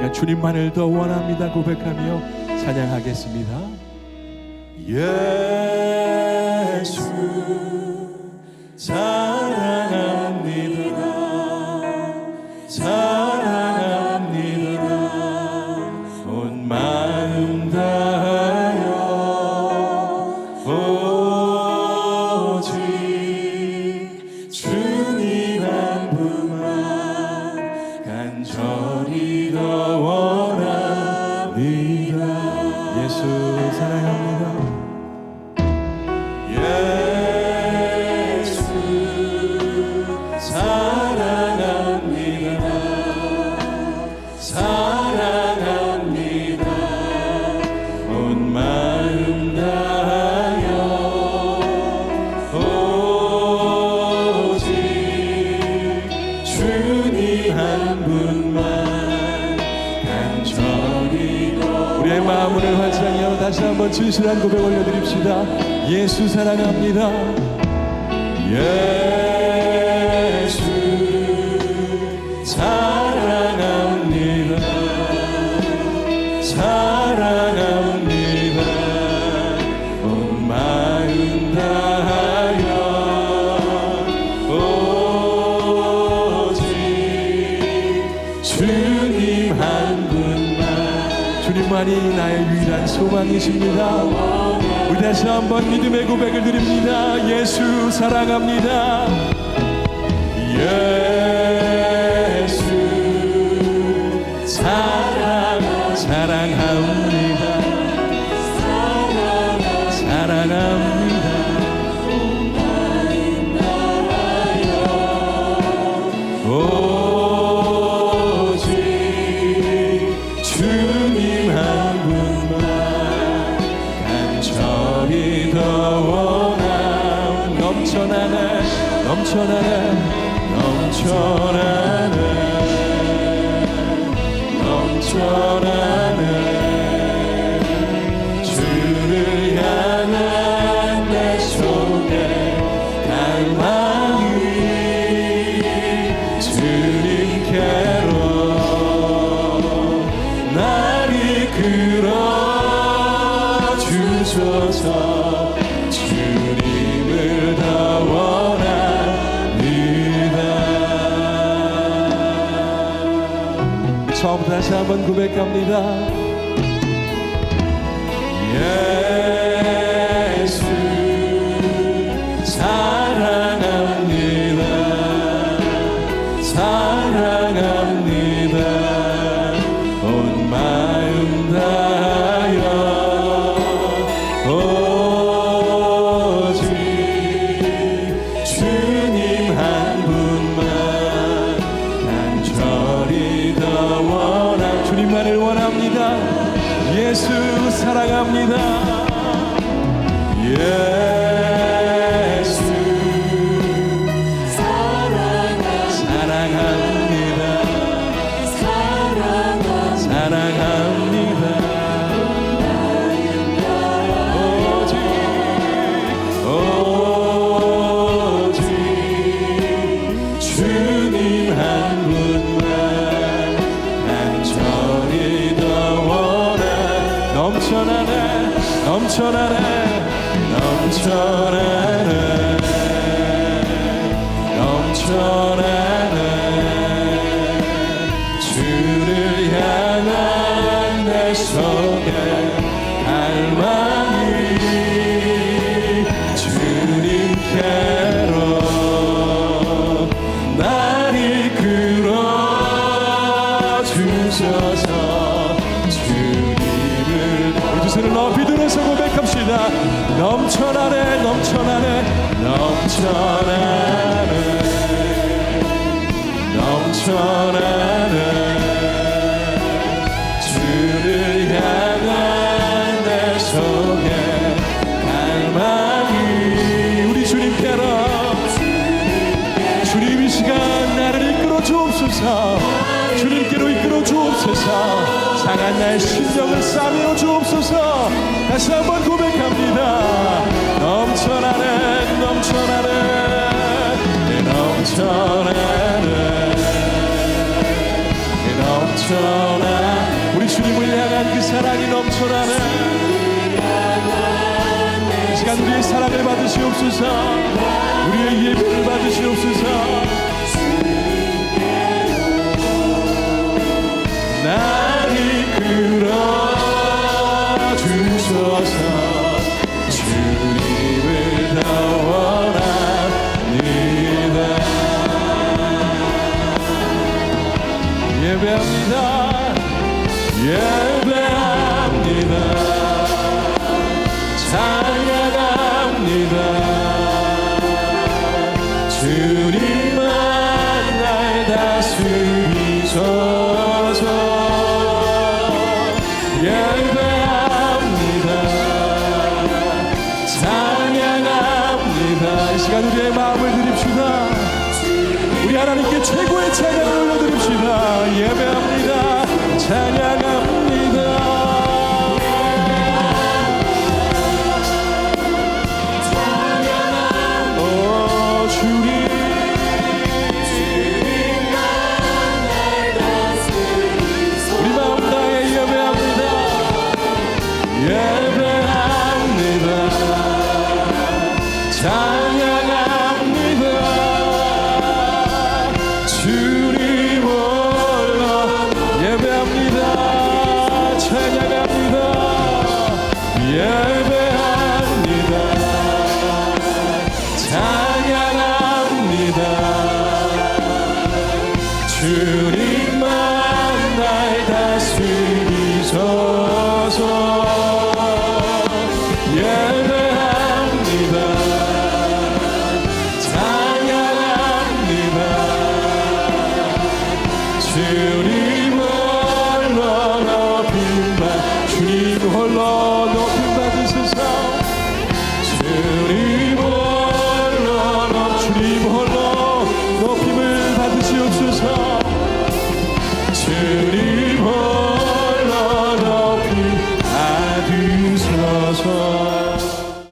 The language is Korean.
시간 주님만을 더 원합니다. 고백하며 찬양하겠습니다. 예수 사랑합니다. 사랑합니다. 온 마음 다 사 다시 한번 진실한 고백 올려드립시다. 예수 사랑합니다. 한 분만 주님만이 나의 유일한 소망이십니다. 우리 다시 한번 믿음의 고백을 드립니다. 예수 사랑합니다. 예 넘쳐나네 넘쳐나네 주를 향한 내 속에 갈망이 주님께로 날 이끌어 주소서 처음부터 다시 한번 고백합니다 사랑합니다 넘쳐나네 넘쳐나네 들어서 고백합시다. 넘쳐나네 넘쳐나네 넘쳐나네. 넘쳐나네. 주를 향한 내 속에 갈망이 우리 주님께로 주님 이 시간 나를 이끌어 주옵소서. 주님께로 이끌어 주옵소서 상한 나의 심정을 싸매어 주옵소서. 다시 한번 고백합니다. 넘쳐나네 넘쳐나네 내 넘쳐나네 내 넘쳐나네 넘쳐나네 이 시간 우리의 사랑을 받으시옵소서. 우리의 예배를 받으시옵소서. 날 예배합니다. 예배합니다. 찬양합니다. 주님만 날 다스리소서. 예배합니다. 찬양합니다. 이 시간 우리의 마음을 드립시다. 우리 하나님께 최고의 찬양을 예배합니다. 찬양합니다. 찬양합니다. 주